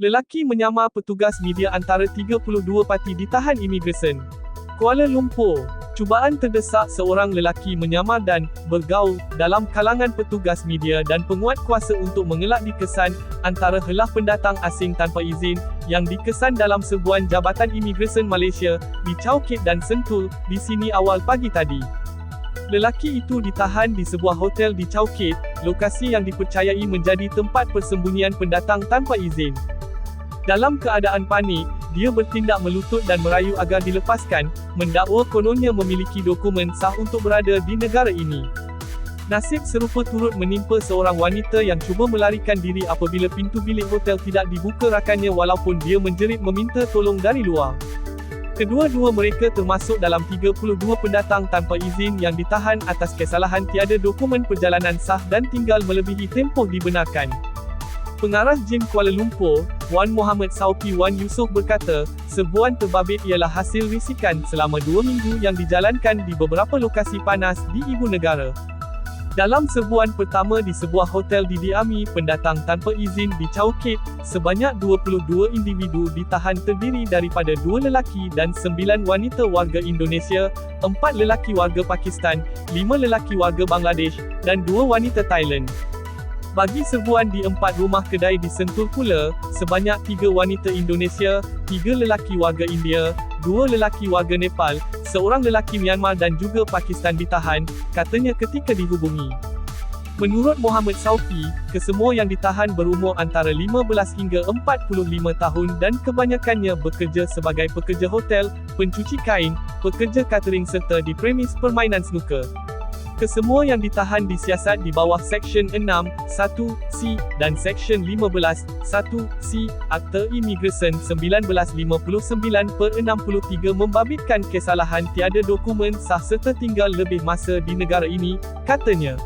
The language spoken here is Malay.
Lelaki menyamar petugas media antara 32 parti ditahan imigresen. Kuala Lumpur. Cubaan terdesak seorang lelaki menyamar dan bergaul dalam kalangan petugas media dan penguat kuasa untuk mengelak dikesan antara helah pendatang asing tanpa izin yang dikesan dalam sebuah jabatan imigresen Malaysia di Chowkit dan Sentul di sini awal pagi tadi. Lelaki itu ditahan di sebuah hotel di Chowkit, lokasi yang dipercayai menjadi tempat persembunyian pendatang tanpa izin. Dalam keadaan panik, dia bertindak melutut dan merayu agar dilepaskan, mendakwa kononnya memiliki dokumen sah untuk berada di negara ini. Nasib serupa turut menimpa seorang wanita yang cuba melarikan diri apabila pintu bilik hotel tidak dibuka rakannya walaupun dia menjerit meminta tolong dari luar. Kedua-dua mereka termasuk dalam 32 pendatang tanpa izin yang ditahan atas kesalahan tiada dokumen perjalanan sah dan tinggal melebihi tempoh dibenarkan. Pengarah JIM Kuala Lumpur, Wan Muhammad Saupi Wan Yusof berkata, sebuan terbabit ialah hasil risikan selama dua minggu yang dijalankan di beberapa lokasi panas di ibu negara. Dalam sebuan pertama di sebuah hotel didiami pendatang tanpa izin di Chowkit, sebanyak 22 individu ditahan terdiri daripada dua lelaki dan sembilan wanita warga Indonesia, empat lelaki warga Pakistan, lima lelaki warga Bangladesh, dan dua wanita Thailand. Bagi serbuan di empat rumah kedai di Sentul pula, sebanyak tiga wanita Indonesia, tiga lelaki warga India, dua lelaki warga Nepal, seorang lelaki Myanmar dan juga Pakistan ditahan, katanya ketika dihubungi. Menurut Muhammad Saufi, kesemua yang ditahan berumur antara 15 hingga 45 tahun dan kebanyakannya bekerja sebagai pekerja hotel, pencuci kain, pekerja catering serta di premis permainan snooker. Kesemua yang ditahan disiasat di bawah Seksyen 6, 1, C, dan Seksyen 15, 1, C, Akta Imigresen 1959 per 63 membabitkan kesalahan tiada dokumen sah serta tinggal lebih masa di negara ini, katanya.